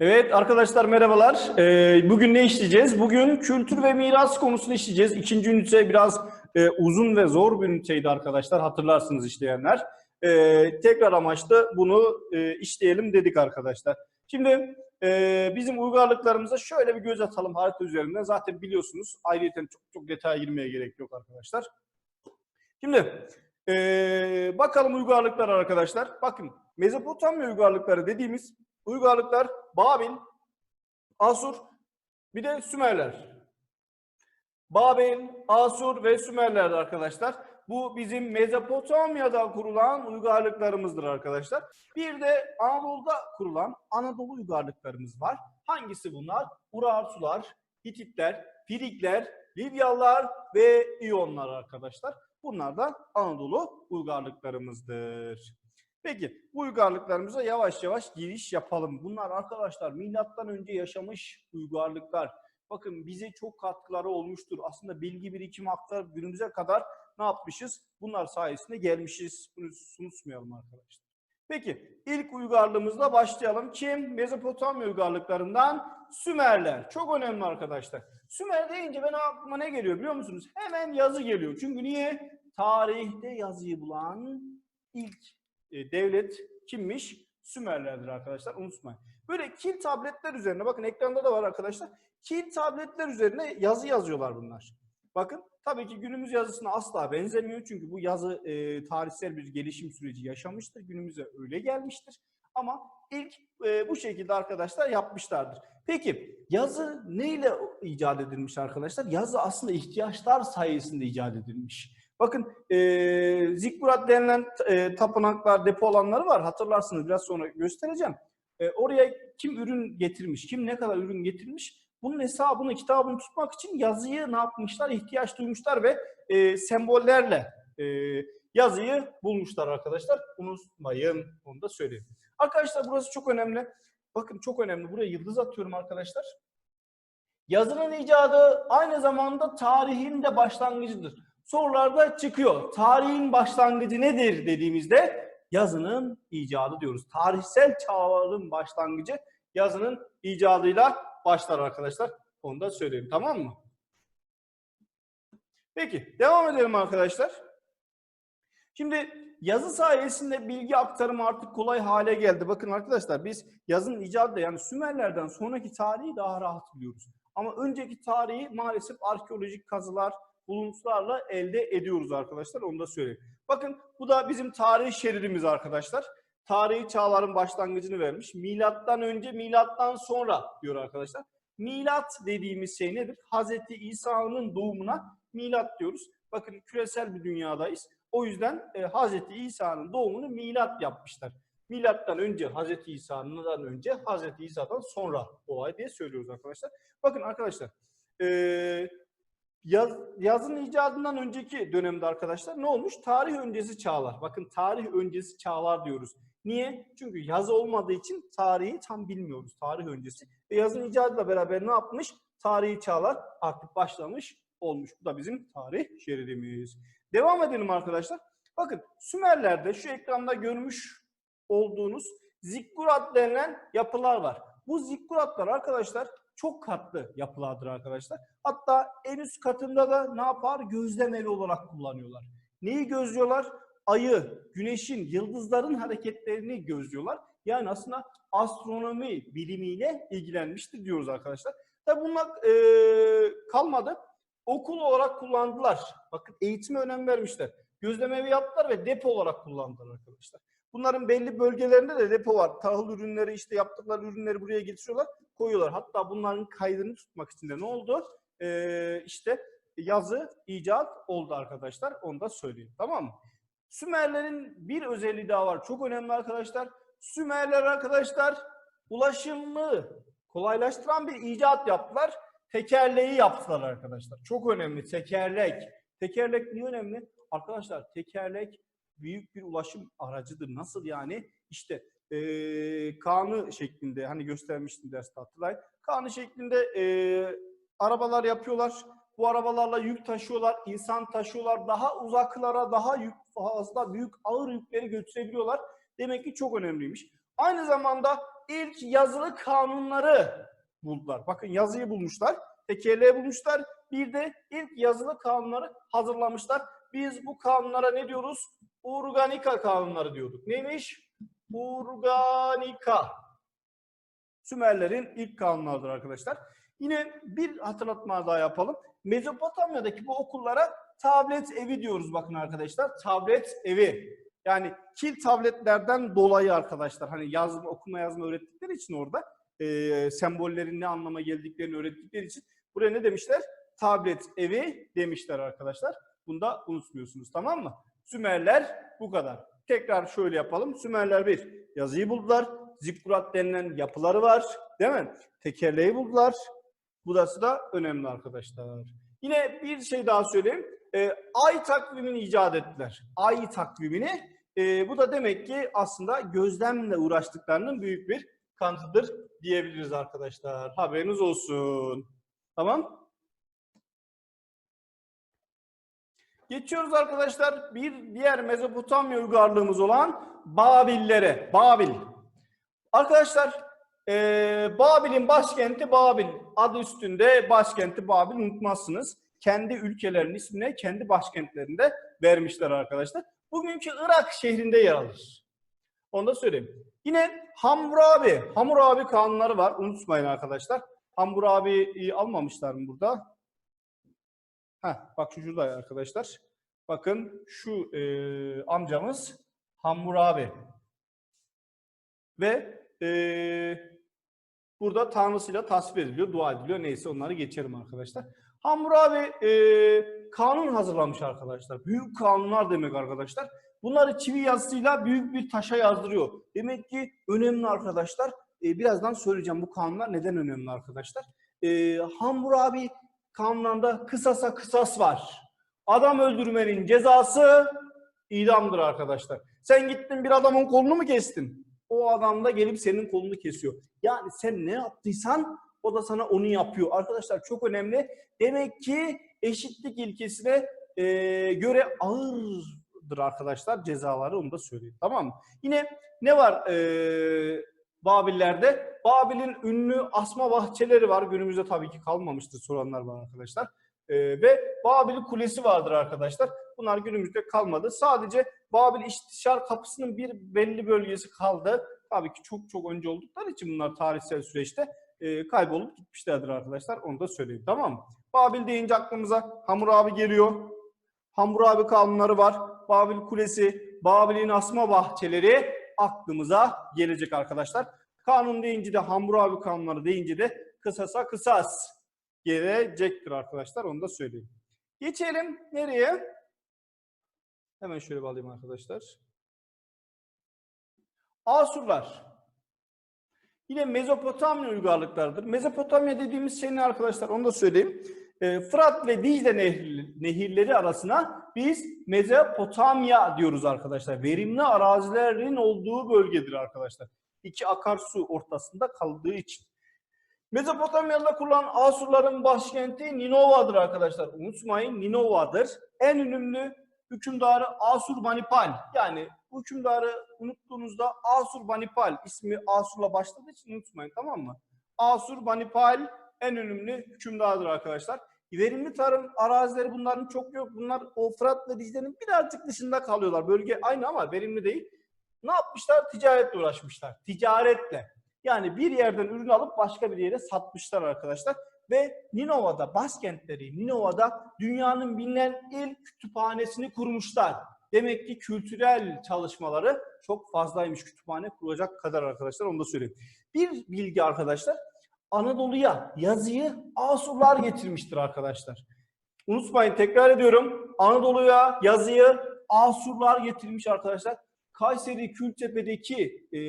Evet arkadaşlar merhabalar. Ee, bugün ne işleyeceğiz? Bugün kültür ve miras konusunu işleyeceğiz. İkinci ünite biraz e, uzun ve zor bir üniteydi arkadaşlar. Hatırlarsınız işleyenler. Ee, tekrar amaçlı bunu e, işleyelim dedik arkadaşlar. Şimdi e, bizim uygarlıklarımıza şöyle bir göz atalım harita üzerinden. Zaten biliyorsunuz ayrıyeten çok çok detaya girmeye gerek yok arkadaşlar. Şimdi e, bakalım uygarlıklar arkadaşlar. Bakın Mezopotamya uygarlıkları dediğimiz uygarlıklar Babil, Asur, bir de Sümerler. Babil, Asur ve Sümerler arkadaşlar. Bu bizim Mezopotamya'da kurulan uygarlıklarımızdır arkadaşlar. Bir de Anadolu'da kurulan Anadolu uygarlıklarımız var. Hangisi bunlar? Urartular, Hititler, Frikler, Lidyalılar ve İyonlar arkadaşlar. Bunlar da Anadolu uygarlıklarımızdır. Peki bu uygarlıklarımıza yavaş yavaş giriş yapalım. Bunlar arkadaşlar milattan önce yaşamış uygarlıklar. Bakın bize çok katkıları olmuştur. Aslında bilgi birikimi aktar günümüze kadar ne yapmışız? Bunlar sayesinde gelmişiz. Bunu unutmayalım arkadaşlar. Peki ilk uygarlığımızla başlayalım. Kim? Mezopotamya uygarlıklarından Sümerler. Çok önemli arkadaşlar. Sümer deyince ben aklıma ne geliyor biliyor musunuz? Hemen yazı geliyor. Çünkü niye? Tarihte yazıyı bulan ilk e, devlet kimmiş? Sümerlerdir arkadaşlar unutmayın. Böyle kil tabletler üzerine bakın ekranda da var arkadaşlar. Kil tabletler üzerine yazı yazıyorlar bunlar. Bakın tabii ki günümüz yazısına asla benzemiyor. Çünkü bu yazı e, tarihsel bir gelişim süreci yaşamıştır. Günümüze öyle gelmiştir. Ama ilk e, bu şekilde arkadaşlar yapmışlardır. Peki yazı neyle icat edilmiş arkadaşlar? Yazı aslında ihtiyaçlar sayesinde icat edilmiş. Bakın e, zikkurat denilen e, tapınaklar, depo alanları var. Hatırlarsınız biraz sonra göstereceğim. E, oraya kim ürün getirmiş, kim ne kadar ürün getirmiş bunun hesabını, kitabını tutmak için yazıyı ne yapmışlar? ihtiyaç duymuşlar ve e, sembollerle e, yazıyı bulmuşlar arkadaşlar. Unutmayın, onu da söyleyeyim. Arkadaşlar burası çok önemli. Bakın çok önemli. Buraya yıldız atıyorum arkadaşlar. Yazının icadı aynı zamanda tarihin de başlangıcıdır. Sorularda çıkıyor. Tarihin başlangıcı nedir dediğimizde yazının icadı diyoruz. Tarihsel çağların başlangıcı yazının icadıyla başlar arkadaşlar. Onu da söyleyeyim tamam mı? Peki devam edelim arkadaşlar. Şimdi yazı sayesinde bilgi aktarımı artık kolay hale geldi. Bakın arkadaşlar biz yazının icadı yani Sümerlerden sonraki tarihi daha rahat biliyoruz. Ama önceki tarihi maalesef arkeolojik kazılar, buluntularla elde ediyoruz arkadaşlar. Onu da söyleyeyim. Bakın bu da bizim tarih şeridimiz arkadaşlar. Tarihi çağların başlangıcını vermiş. Milattan önce, milattan sonra diyor arkadaşlar. Milat dediğimiz şey nedir? Hazreti İsa'nın doğumuna milat diyoruz. Bakın küresel bir dünyadayız. O yüzden e, Hazreti İsa'nın doğumunu milat yapmışlar. Milattan önce Hazreti İsa'dan önce Hazreti İsa'dan sonra olay diye söylüyoruz arkadaşlar. Bakın arkadaşlar e, yaz, yazın icadından önceki dönemde arkadaşlar ne olmuş? Tarih öncesi çağlar. Bakın tarih öncesi çağlar diyoruz. Niye? Çünkü yazı olmadığı için tarihi tam bilmiyoruz. Tarih öncesi. Ve yazın icadıyla beraber ne yapmış? Tarihi çağlar artık başlamış olmuş. Bu da bizim tarih şeridimiz. Devam edelim arkadaşlar. Bakın Sümerler'de şu ekranda görmüş olduğunuz zikkurat denilen yapılar var. Bu zikkuratlar arkadaşlar çok katlı yapılardır arkadaşlar. Hatta en üst katında da ne yapar? Gözlem evi olarak kullanıyorlar. Neyi gözlüyorlar? Ayı, güneşin, yıldızların hareketlerini gözlüyorlar. Yani aslında astronomi bilimiyle ilgilenmiştir diyoruz arkadaşlar. Tabi bunlar e, kalmadı. Okul olarak kullandılar. Bakın eğitime önem vermişler. Gözlem evi yaptılar ve depo olarak kullandılar arkadaşlar. Bunların belli bölgelerinde de depo var. Tahıl ürünleri işte yaptıkları ürünleri buraya getiriyorlar, koyuyorlar. Hatta bunların kaydını tutmak için de ne oldu? Ee, işte yazı icat oldu arkadaşlar. Onu da söyleyeyim. Tamam mı? Sümerlerin bir özelliği daha var. Çok önemli arkadaşlar. Sümerler arkadaşlar ulaşımı kolaylaştıran bir icat yaptılar. Tekerleği yaptılar arkadaşlar. Çok önemli tekerlek. Tekerlek niye önemli? Arkadaşlar tekerlek büyük bir ulaşım aracıdır. Nasıl yani? İşte e, kanı şeklinde hani göstermiştim derste hatırlayın. Kanı şeklinde e, arabalar yapıyorlar. Bu arabalarla yük taşıyorlar, insan taşıyorlar. Daha uzaklara, daha yük fazla büyük ağır yükleri götürebiliyorlar. Demek ki çok önemliymiş. Aynı zamanda ilk yazılı kanunları buldular. Bakın yazıyı bulmuşlar, tekerleği bulmuşlar. Bir de ilk yazılı kanunları hazırlamışlar. Biz bu kanunlara ne diyoruz? Organika kanunları diyorduk. Neymiş? Organika. Sümerlerin ilk kanunlarıdır arkadaşlar. Yine bir hatırlatma daha yapalım. Mezopotamya'daki bu okullara tablet evi diyoruz bakın arkadaşlar. Tablet evi. Yani kil tabletlerden dolayı arkadaşlar hani yazma, okuma yazma öğrettikleri için orada e, sembollerin ne anlama geldiklerini öğrettikleri için buraya ne demişler? Tablet evi demişler arkadaşlar. Bunu da unutmuyorsunuz tamam mı? Sümerler bu kadar. Tekrar şöyle yapalım. Sümerler bir yazıyı buldular. Zikkurat denilen yapıları var. Değil mi? Tekerleği buldular. Burası da önemli arkadaşlar. Yine bir şey daha söyleyeyim. Ee, ay takvimini icat ettiler. Ay takvimini. Ee, bu da demek ki aslında gözlemle uğraştıklarının büyük bir kanıtıdır diyebiliriz arkadaşlar. Haberiniz olsun. Tamam. Geçiyoruz arkadaşlar bir diğer Mezopotamya uygarlığımız olan Babillere. Babil. Arkadaşlar eee, Babil'in başkenti Babil. Adı üstünde başkenti Babil unutmazsınız. Kendi ülkelerinin ismine kendi başkentlerinde vermişler arkadaşlar. Bugünkü Irak şehrinde yer alır. Onu da söyleyeyim. Yine Hammurabi. Hammurabi kanunları var. Unutmayın arkadaşlar. Hammurabi'yi almamışlar mı burada? Heh, bak şu şurada arkadaşlar. Bakın şu e, amcamız Hammurabi. Ve e, burada tanrısıyla tasvir ediliyor, dua ediliyor. Neyse onları geçerim arkadaşlar. Hammurabi e, kanun hazırlamış arkadaşlar. Büyük kanunlar demek arkadaşlar. Bunları çivi yazısıyla büyük bir taşa yazdırıyor. Demek ki önemli arkadaşlar. E, birazdan söyleyeceğim bu kanunlar neden önemli arkadaşlar. E, Hammurabi kanunlarında kısasa kısas var. Adam öldürmenin cezası idamdır arkadaşlar. Sen gittin bir adamın kolunu mu kestin? O adam da gelip senin kolunu kesiyor. Yani sen ne yaptıysan o da sana onu yapıyor. Arkadaşlar çok önemli. Demek ki eşitlik ilkesine e, göre ağırdır arkadaşlar cezaları onu da söyleyeyim. Tamam mı? Yine ne var e, Babillerde? Babil'in ünlü asma bahçeleri var. Günümüzde tabii ki kalmamıştır soranlar var arkadaşlar. E, ve Babil Kulesi vardır arkadaşlar. Bunlar günümüzde kalmadı. Sadece Babil İstişar Kapısı'nın bir belli bölgesi kaldı. Tabii ki çok çok önce oldukları için bunlar tarihsel süreçte e, kaybolup gitmişlerdir arkadaşlar. Onu da söyleyeyim tamam mı? Babil deyince aklımıza Hammurabi geliyor. Hammurabi kanunları var. Babil Kulesi, Babil'in asma bahçeleri aklımıza gelecek arkadaşlar. Kanun deyince de Hammurabi kanunları deyince de kısasa kısas gelecektir arkadaşlar. Onu da söyleyeyim. Geçelim nereye? Hemen şöyle bir alayım arkadaşlar. Asurlar. Yine Mezopotamya uygarlıklarıdır. Mezopotamya dediğimiz şey ne arkadaşlar? Onu da söyleyeyim. Ee, Fırat ve Dicle nehir- nehirleri arasına biz Mezopotamya diyoruz arkadaşlar. Verimli arazilerin olduğu bölgedir arkadaşlar. İki akarsu ortasında kaldığı için. Mezopotamya'da kurulan Asurların başkenti Ninova'dır arkadaşlar. Unutmayın Ninova'dır. En ünlü hükümdarı Asurbanipal. Yani bu hükümdarı unuttuğunuzda Asurbanipal ismi Asur'la başladığı için unutmayın tamam mı? Asurbanipal en önemli hükümdardır arkadaşlar. Verimli tarım arazileri bunların çok yok. Bunlar o Fırat ve Dicle'nin birazcık dışında kalıyorlar. Bölge aynı ama verimli değil. Ne yapmışlar? Ticaretle uğraşmışlar. Ticaretle. Yani bir yerden ürün alıp başka bir yere satmışlar arkadaşlar. Ve Ninova'da, başkentleri Ninova'da dünyanın bilinen ilk kütüphanesini kurmuşlar. Demek ki kültürel çalışmaları çok fazlaymış kütüphane kuracak kadar arkadaşlar onu da söyleyeyim. Bir bilgi arkadaşlar Anadolu'ya yazıyı Asurlar getirmiştir arkadaşlar. Unutmayın tekrar ediyorum. Anadolu'ya yazıyı Asurlar getirmiş arkadaşlar. Kayseri Kültepe'deki e,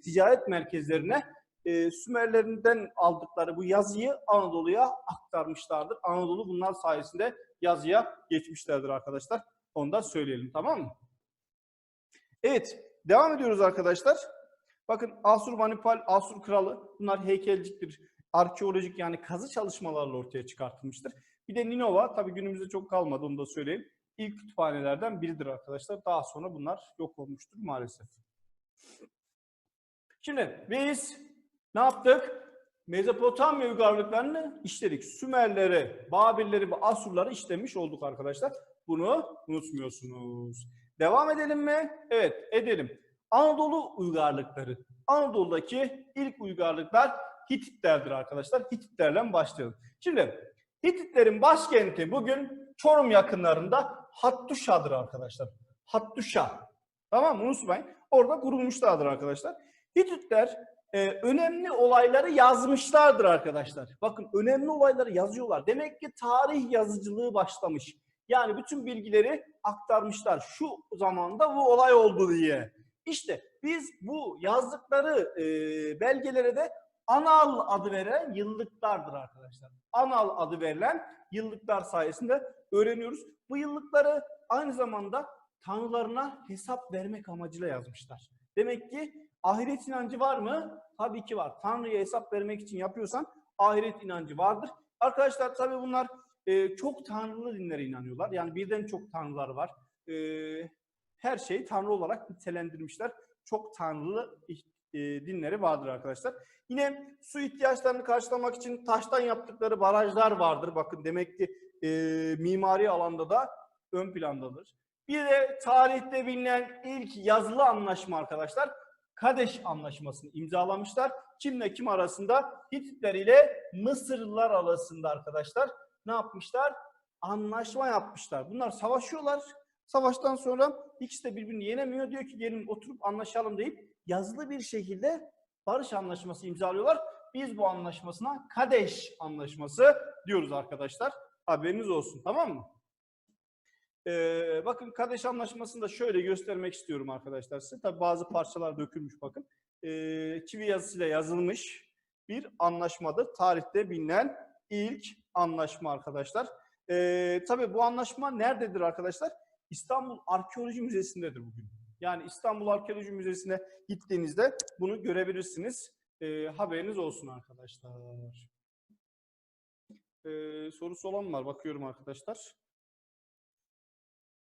ticaret merkezlerine e, Sümerlerinden aldıkları bu yazıyı Anadolu'ya aktarmışlardır. Anadolu bunlar sayesinde yazıya geçmişlerdir arkadaşlar. Onu da söyleyelim tamam mı? Evet devam ediyoruz arkadaşlar. Bakın Asurbanipal, Asur Kralı bunlar heykelciktir. Arkeolojik yani kazı çalışmalarla ortaya çıkartılmıştır. Bir de Ninova tabii günümüzde çok kalmadı onu da söyleyeyim. İlk kütüphanelerden biridir arkadaşlar. Daha sonra bunlar yok olmuştur maalesef. Şimdi biz ne yaptık? Mezopotamya uygarlıklarını işledik. Sümerleri, Babilleri ve Asurları işlemiş olduk arkadaşlar. Bunu unutmuyorsunuz. Devam edelim mi? Evet, edelim. Anadolu uygarlıkları. Anadolu'daki ilk uygarlıklar Hititlerdir arkadaşlar. Hititlerle başlayalım. Şimdi Hititlerin başkenti bugün Çorum yakınlarında Hattuşa'dır arkadaşlar. Hattuşa. Tamam mı? Unutmayın. Orada kurulmuşlardır arkadaşlar. Hititler e, önemli olayları yazmışlardır arkadaşlar. Bakın önemli olayları yazıyorlar. Demek ki tarih yazıcılığı başlamış. Yani bütün bilgileri aktarmışlar. Şu zamanda bu olay oldu diye. İşte biz bu yazdıkları e, belgelere de Anal adı veren yıllıklardır arkadaşlar. Anal adı verilen yıllıklar sayesinde öğreniyoruz. Bu yıllıkları aynı zamanda tanrılarına hesap vermek amacıyla yazmışlar. Demek ki ahiret inancı var mı? Tabii ki var. Tanrı'ya hesap vermek için yapıyorsan ahiret inancı vardır. Arkadaşlar tabii bunlar e, çok tanrılı dinlere inanıyorlar. Yani birden çok tanrılar var. E, her şeyi tanrı olarak nitelendirmişler. Çok tanrılı e, dinleri vardır arkadaşlar. Yine su ihtiyaçlarını karşılamak için taştan yaptıkları barajlar vardır. Bakın demek ki e, mimari alanda da ön plandadır. Bir de tarihte bilinen ilk yazılı anlaşma arkadaşlar Kadeş Anlaşması'nı imzalamışlar. Kimle kim arasında? Hititler ile Mısırlılar arasında arkadaşlar ne yapmışlar? Anlaşma yapmışlar. Bunlar savaşıyorlar. Savaştan sonra ikisi de birbirini yenemiyor. Diyor ki gelin oturup anlaşalım deyip yazılı bir şekilde barış anlaşması imzalıyorlar. Biz bu anlaşmasına Kadeş Anlaşması diyoruz arkadaşlar. Haberiniz olsun tamam mı? Ee, bakın Kadeş Anlaşması'nı da şöyle göstermek istiyorum arkadaşlar size. Tabi bazı parçalar dökülmüş bakın. Ee, çivi yazısıyla yazılmış bir anlaşmadır. Tarihte bilinen ilk anlaşma arkadaşlar. Ee, tabii bu anlaşma nerededir arkadaşlar? İstanbul Arkeoloji Müzesi'ndedir bugün. Yani İstanbul Arkeoloji Müzesi'ne gittiğinizde bunu görebilirsiniz. Ee, haberiniz olsun arkadaşlar. Ee, sorusu olan var bakıyorum arkadaşlar.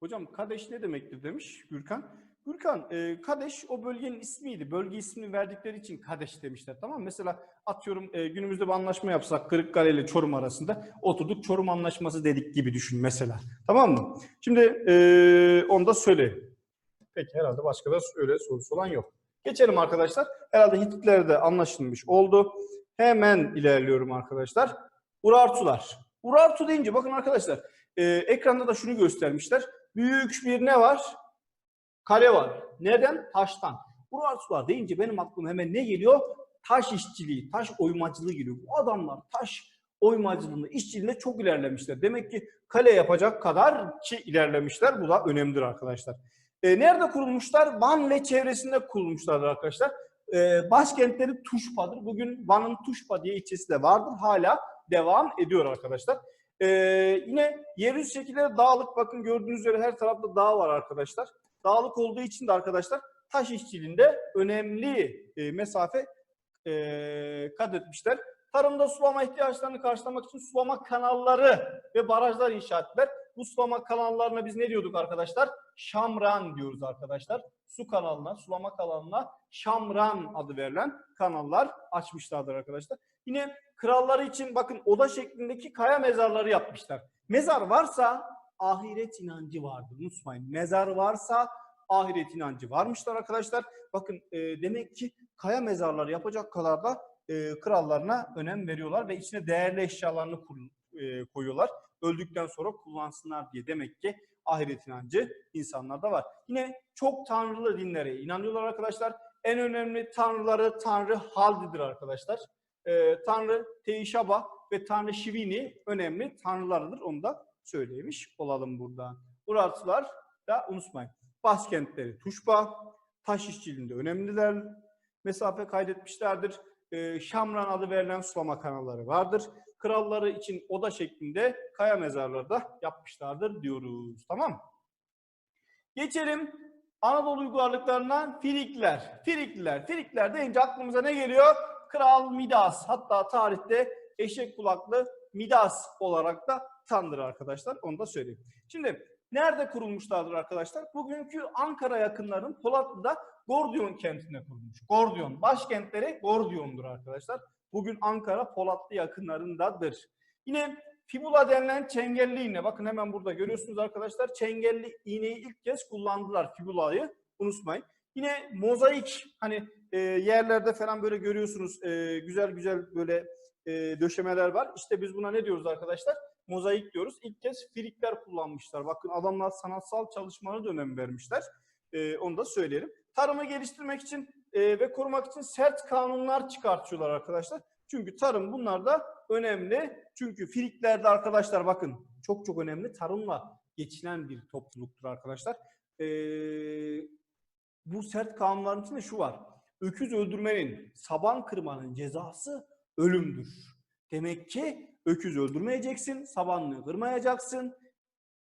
Hocam Kadeş ne demektir demiş Gürkan. Gürkan, e, Kadeş o bölgenin ismiydi. Bölge ismini verdikleri için Kadeş demişler. Tamam mı? Mesela atıyorum e, günümüzde bir anlaşma yapsak Kırıkkale ile Çorum arasında oturduk Çorum Anlaşması dedik gibi düşün mesela. Tamam mı? Şimdi e, onu da söyleyeyim. Peki herhalde başka da öyle sorusu olan yok. Geçelim arkadaşlar. Herhalde Hititlerde anlaşılmış oldu. Hemen ilerliyorum arkadaşlar. Urartular. Urartu deyince bakın arkadaşlar e, ekranda da şunu göstermişler. Büyük bir ne var? Kale var. Neden? Taştan. Urartular deyince benim aklıma hemen ne geliyor? Taş işçiliği, taş oymacılığı geliyor. Bu adamlar taş oymacılığında, işçiliğinde çok ilerlemişler. Demek ki kale yapacak kadar ki ilerlemişler. Bu da önemlidir arkadaşlar. E, nerede kurulmuşlar? Van ve çevresinde kurulmuşlardır arkadaşlar. E, başkentleri Tuşpa'dır. Bugün Van'ın Tuşpa diye ilçesi de vardır. Hala devam ediyor arkadaşlar. E, yine yeryüzü şekilleri dağlık. Bakın gördüğünüz üzere her tarafta dağ var arkadaşlar. Dağlık olduğu için de arkadaşlar taş işçiliğinde önemli e, mesafe e, kat etmişler. Tarımda sulama ihtiyaçlarını karşılamak için sulama kanalları ve barajlar inşa ettiler. Bu sulama kanallarına biz ne diyorduk arkadaşlar? Şamran diyoruz arkadaşlar. Su kanalına, sulama kanalına Şamran adı verilen kanallar açmışlardır arkadaşlar. Yine kralları için bakın oda şeklindeki kaya mezarları yapmışlar. Mezar varsa ahiret inancı vardır. Unutmayın. Mezar varsa ahiret inancı varmışlar arkadaşlar. Bakın e, demek ki kaya mezarları yapacak kadar da e, krallarına önem veriyorlar ve içine değerli eşyalarını e, koyuyorlar. Öldükten sonra kullansınlar diye demek ki ahiret inancı insanlarda var. Yine çok tanrılı dinlere inanıyorlar arkadaşlar. En önemli tanrıları Tanrı Haldi'dir arkadaşlar. E, Tanrı Teişaba ve Tanrı Şivini önemli tanrılarıdır. Onu da söylemiş olalım burada. Urartular da unutmayın. Başkentleri Tuşba, taş işçiliğinde önemliler. Mesafe kaydetmişlerdir. Ee, Şamran adı verilen sulama kanalları vardır. Kralları için oda şeklinde kaya mezarları da yapmışlardır diyoruz. Tamam mı? Geçelim Anadolu uygarlıklarından Frikler. Frikliler. Frikler deyince aklımıza ne geliyor? Kral Midas. Hatta tarihte eşek kulaklı Midas olarak da tandır arkadaşlar. Onu da söyleyeyim. Şimdi nerede kurulmuşlardır arkadaşlar? Bugünkü Ankara yakınlarının Polatlı'da Gordiyon kentinde kurulmuş. Gordiyon. Başkentleri Gordiyon'dur arkadaşlar. Bugün Ankara Polatlı yakınlarındadır. Yine fibula denilen çengelli iğne. Bakın hemen burada görüyorsunuz arkadaşlar. Çengelli iğneyi ilk kez kullandılar fibulayı. Unutmayın. Yine mozaik hani e, yerlerde falan böyle görüyorsunuz e, güzel güzel böyle e, döşemeler var. İşte biz buna ne diyoruz arkadaşlar? Mozaik diyoruz. İlk kez frikler kullanmışlar. Bakın adamlar sanatsal çalışmalara da önem vermişler. E, onu da söyleyelim. Tarımı geliştirmek için e, ve korumak için sert kanunlar çıkartıyorlar arkadaşlar. Çünkü tarım bunlar da önemli. Çünkü friklerde arkadaşlar bakın çok çok önemli. Tarımla geçinen bir topluluktur arkadaşlar. Eee bu sert kanunların içinde şu var. Öküz öldürmenin, saban kırmanın cezası ölümdür. Demek ki öküz öldürmeyeceksin, sabanlığı kırmayacaksın,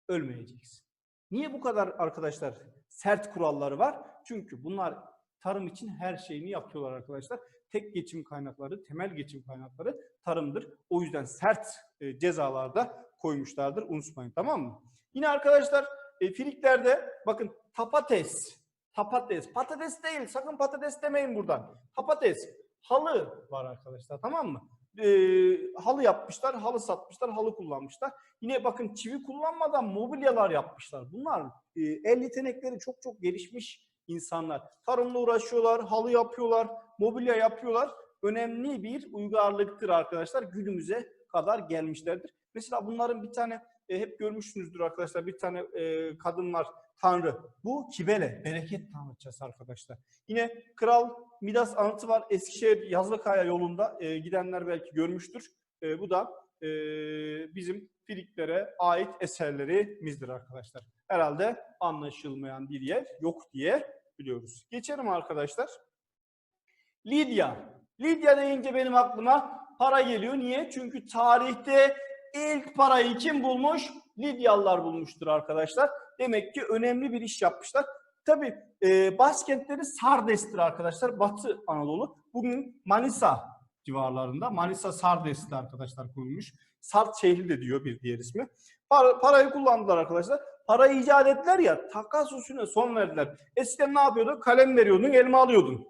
ölmeyeceksin. Niye bu kadar arkadaşlar sert kuralları var? Çünkü bunlar tarım için her şeyini yapıyorlar arkadaşlar. Tek geçim kaynakları, temel geçim kaynakları tarımdır. O yüzden sert e, cezalar da koymuşlardır. Unutmayın tamam mı? Yine arkadaşlar e, filiklerde bakın tapates, Tapates. Patates değil. Sakın patates demeyin buradan. Tapates. Halı var arkadaşlar tamam mı? Ee, halı yapmışlar, halı satmışlar, halı kullanmışlar. Yine bakın çivi kullanmadan mobilyalar yapmışlar. Bunlar e, el yetenekleri çok çok gelişmiş insanlar. Tarımla uğraşıyorlar, halı yapıyorlar, mobilya yapıyorlar. Önemli bir uygarlıktır arkadaşlar. Günümüze kadar gelmişlerdir. Mesela bunların bir tane e, hep görmüşsünüzdür arkadaşlar. Bir tane e, kadın var tanrı. Bu Kibele, bereket tanrıçası arkadaşlar. Yine Kral Midas anıtı var Eskişehir Yazlıkaya yolunda. E, gidenler belki görmüştür. E, bu da e, bizim Filiklere ait eserlerimizdir arkadaşlar. Herhalde anlaşılmayan bir yer yok diye biliyoruz. Geçelim arkadaşlar. Lidya. Lidya deyince benim aklıma para geliyor. Niye? Çünkü tarihte ilk parayı kim bulmuş? Lidyalılar bulmuştur arkadaşlar. Demek ki önemli bir iş yapmışlar. Tabi e, başkentleri Sardes'tir arkadaşlar. Batı Anadolu. Bugün Manisa civarlarında. Manisa Sardes'te arkadaşlar kurulmuş. Sart şehri de diyor bir diğer ismi. Para, parayı kullandılar arkadaşlar. Parayı icat ettiler ya takas usulüne son verdiler. Eskiden ne yapıyordu? Kalem veriyordun, elma alıyordun.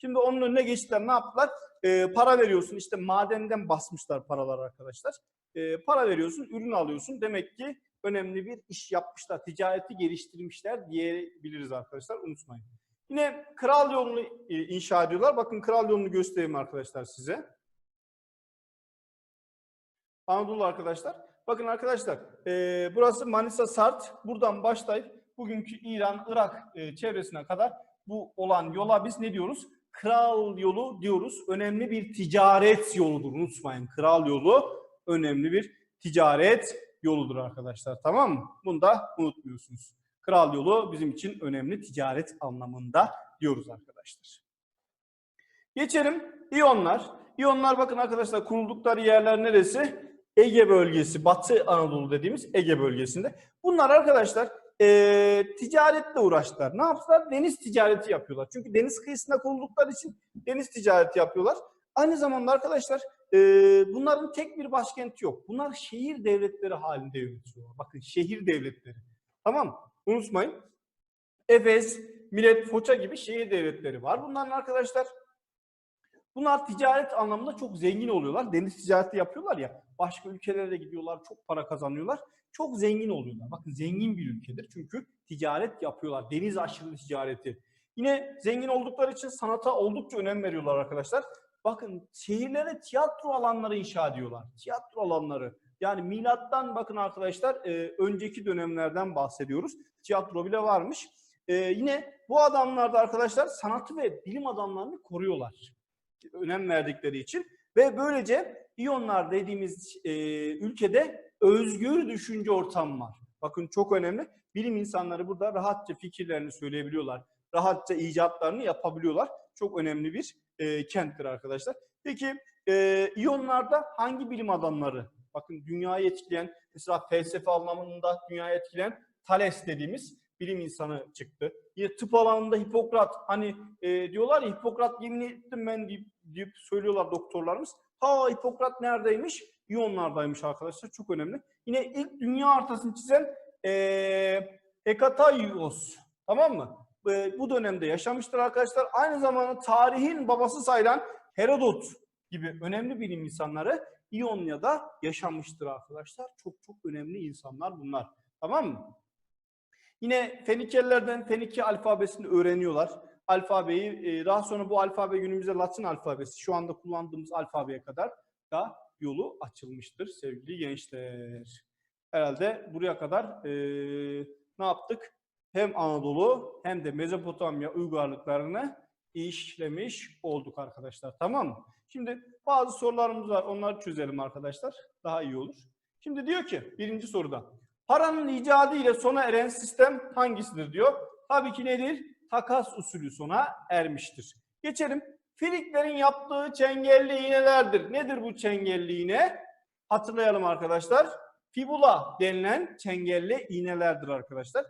Şimdi onun önüne geçtiler. Ne yaptılar? E, para veriyorsun. İşte madenden basmışlar paralar arkadaşlar. E, para veriyorsun, ürün alıyorsun. Demek ki önemli bir iş yapmışlar. Ticareti geliştirmişler diyebiliriz arkadaşlar. Unutmayın. Yine kral yolunu e, inşa ediyorlar. Bakın kral yolunu göstereyim arkadaşlar size. Anadolu arkadaşlar. Bakın arkadaşlar e, burası Manisa Sart. Buradan başlayıp bugünkü İran, Irak e, çevresine kadar bu olan yola biz ne diyoruz? Kral yolu diyoruz. Önemli bir ticaret yoludur. Unutmayın. Kral yolu önemli bir ticaret yoludur arkadaşlar. Tamam mı? Bunu da unutmuyorsunuz. Kral yolu bizim için önemli ticaret anlamında diyoruz arkadaşlar. Geçelim İyonlar. İyonlar bakın arkadaşlar kuruldukları yerler neresi? Ege bölgesi, Batı Anadolu dediğimiz Ege bölgesinde. Bunlar arkadaşlar e, ticaretle uğraştılar. Ne yaptılar? Deniz ticareti yapıyorlar. Çünkü deniz kıyısında kuruldukları için deniz ticareti yapıyorlar. Aynı zamanda arkadaşlar e, bunların tek bir başkenti yok. Bunlar şehir devletleri halinde yönetiyorlar. Bakın şehir devletleri. Tamam? Unutmayın. Efes, Milet, Foça gibi şehir devletleri var. Bunların arkadaşlar bunlar ticaret anlamında çok zengin oluyorlar. Deniz ticareti yapıyorlar ya. Başka ülkelere de gidiyorlar. Çok para kazanıyorlar. Çok zengin oluyorlar. Bakın zengin bir ülkedir. Çünkü ticaret yapıyorlar. Deniz aşırı ticareti. Yine zengin oldukları için sanata oldukça önem veriyorlar arkadaşlar. Bakın şehirlere tiyatro alanları inşa ediyorlar. Tiyatro alanları. Yani milattan bakın arkadaşlar e, önceki dönemlerden bahsediyoruz. Tiyatro bile varmış. E, yine bu adamlar da arkadaşlar sanatı ve bilim adamlarını koruyorlar. Önem verdikleri için. Ve böylece İyonlar dediğimiz e, ülkede özgür düşünce ortamı var. Bakın çok önemli. Bilim insanları burada rahatça fikirlerini söyleyebiliyorlar. Rahatça icatlarını yapabiliyorlar. Çok önemli bir e, kenttir arkadaşlar. Peki e, İyonlarda hangi bilim adamları? Bakın dünyayı etkileyen, mesela felsefe anlamında dünyayı etkileyen Thales dediğimiz bilim insanı çıktı. Yine tıp alanında Hipokrat, hani e, diyorlar ya Hipokrat yemin ettim ben deyip, deyip söylüyorlar doktorlarımız. Ha Hipokrat neredeymiş? İyonlardaymış arkadaşlar. Çok önemli. Yine ilk dünya haritasını çizen e, Hekataios. Tamam mı? E, bu dönemde yaşamıştır arkadaşlar. Aynı zamanda tarihin babası sayılan Herodot gibi önemli bilim insanları İonya'da yaşamıştır arkadaşlar. Çok çok önemli insanlar bunlar. Tamam mı? Yine Fenikelilerden Fenike alfabesini öğreniyorlar. Alfabeyi e, daha sonra bu alfabe günümüzde Latin alfabesi şu anda kullandığımız alfabeye kadar da yolu açılmıştır sevgili gençler. Herhalde buraya kadar e, ne yaptık? Hem Anadolu hem de Mezopotamya uygarlıklarını işlemiş olduk arkadaşlar. Tamam mı? Şimdi bazı sorularımız var. Onları çözelim arkadaşlar. Daha iyi olur. Şimdi diyor ki birinci soruda. Paranın icadı ile sona eren sistem hangisidir diyor. Tabii ki nedir? Takas usulü sona ermiştir. Geçelim. Filiklerin yaptığı çengelli iğnelerdir. Nedir bu çengelli iğne? Hatırlayalım arkadaşlar. Fibula denilen çengelli iğnelerdir arkadaşlar.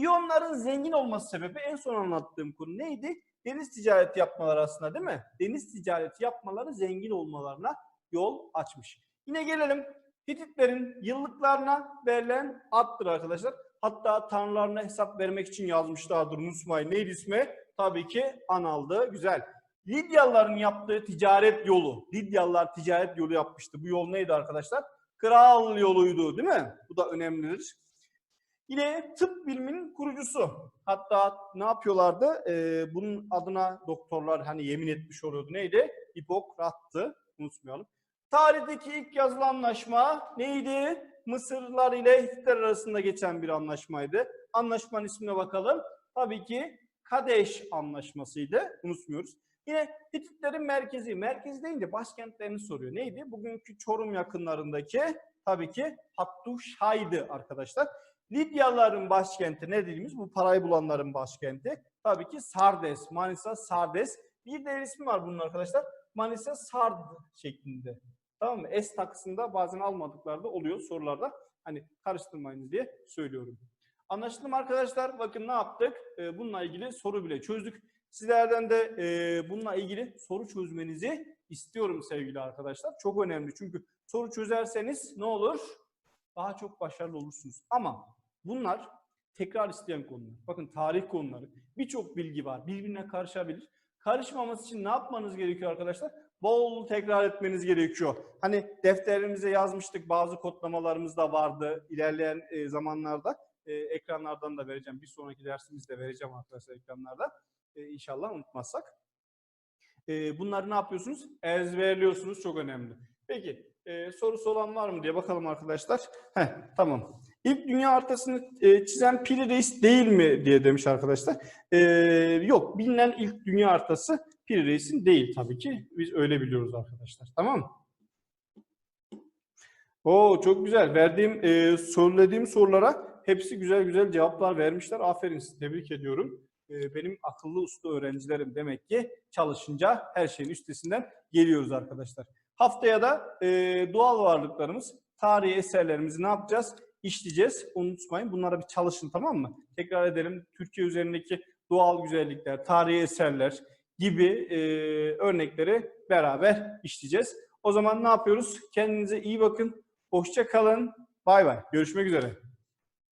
İyonların zengin olması sebebi en son anlattığım konu neydi? Deniz ticareti yapmaları aslında değil mi? Deniz ticareti yapmaları zengin olmalarına yol açmış. Yine gelelim Hititlerin yıllıklarına verilen addır arkadaşlar. Hatta tanrılarına hesap vermek için yazmışlardır unutmayın. Neydi ismi? Tabii ki Anal'dı. Güzel. Lidyalıların yaptığı ticaret yolu. Lidyalılar ticaret yolu yapmıştı. Bu yol neydi arkadaşlar? Kral yoluydu değil mi? Bu da önemlidir. Yine tıp biliminin kurucusu. Hatta ne yapıyorlardı? Ee, bunun adına doktorlar hani yemin etmiş oluyordu. Neydi? Hipokrat'tı. Unutmayalım. Tarihteki ilk yazılı anlaşma neydi? Mısırlılar ile Hititler arasında geçen bir anlaşmaydı. Anlaşmanın ismine bakalım. Tabii ki Kadeş Anlaşması'ydı. Unutmuyoruz. Yine Hititlerin merkezi. Merkezi deyince başkentlerini soruyor. Neydi? Bugünkü Çorum yakınlarındaki tabii ki Hattuşa'ydı arkadaşlar. Lidyalıların başkenti ne dediğimiz bu parayı bulanların başkenti. Tabii ki Sardes, Manisa Sardes. Bir de ismi var bunun arkadaşlar. Manisa Sard şeklinde. Tamam mı? S takısında bazen almadıkları da oluyor sorularda. Hani karıştırmayınız diye söylüyorum. Anlaşıldı mı arkadaşlar? Bakın ne yaptık? Ee, bununla ilgili soru bile çözdük. Sizlerden de e, bununla ilgili soru çözmenizi istiyorum sevgili arkadaşlar. Çok önemli çünkü soru çözerseniz ne olur? Daha çok başarılı olursunuz. Ama bunlar tekrar isteyen konular. Bakın tarih konuları. Birçok bilgi var. Birbirine karışabilir. Karışmaması için ne yapmanız gerekiyor arkadaşlar? Bol tekrar etmeniz gerekiyor. Hani defterimize yazmıştık. Bazı kodlamalarımız da vardı ilerleyen e, zamanlarda. E, ekranlardan da vereceğim. Bir sonraki dersimizde vereceğim arkadaşlar ekranlarda. E, inşallah unutmazsak. E, bunları ne yapıyorsunuz? Ezberliyorsunuz. Çok önemli. Peki e, sorusu olan var mı diye bakalım arkadaşlar. Heh, tamam. İlk dünya haritasını e, çizen Piri Reis değil mi diye demiş arkadaşlar. E, yok bilinen ilk dünya haritası Piri Reis'in değil tabii ki. Biz öyle biliyoruz arkadaşlar. Tamam mı? Oo çok güzel. Verdiğim, e, söylediğim sorulara hepsi güzel güzel cevaplar vermişler. Aferin size. Tebrik ediyorum. E, benim akıllı uslu öğrencilerim demek ki çalışınca her şeyin üstesinden geliyoruz arkadaşlar. Haftaya da e, doğal varlıklarımız, tarihi eserlerimizi ne yapacağız? İşleyeceğiz. Unutmayın bunlara bir çalışın tamam mı? Tekrar edelim. Türkiye üzerindeki doğal güzellikler, tarihi eserler gibi e, örnekleri beraber işleyeceğiz. O zaman ne yapıyoruz? Kendinize iyi bakın. Hoşça kalın. Bay bay. Görüşmek üzere.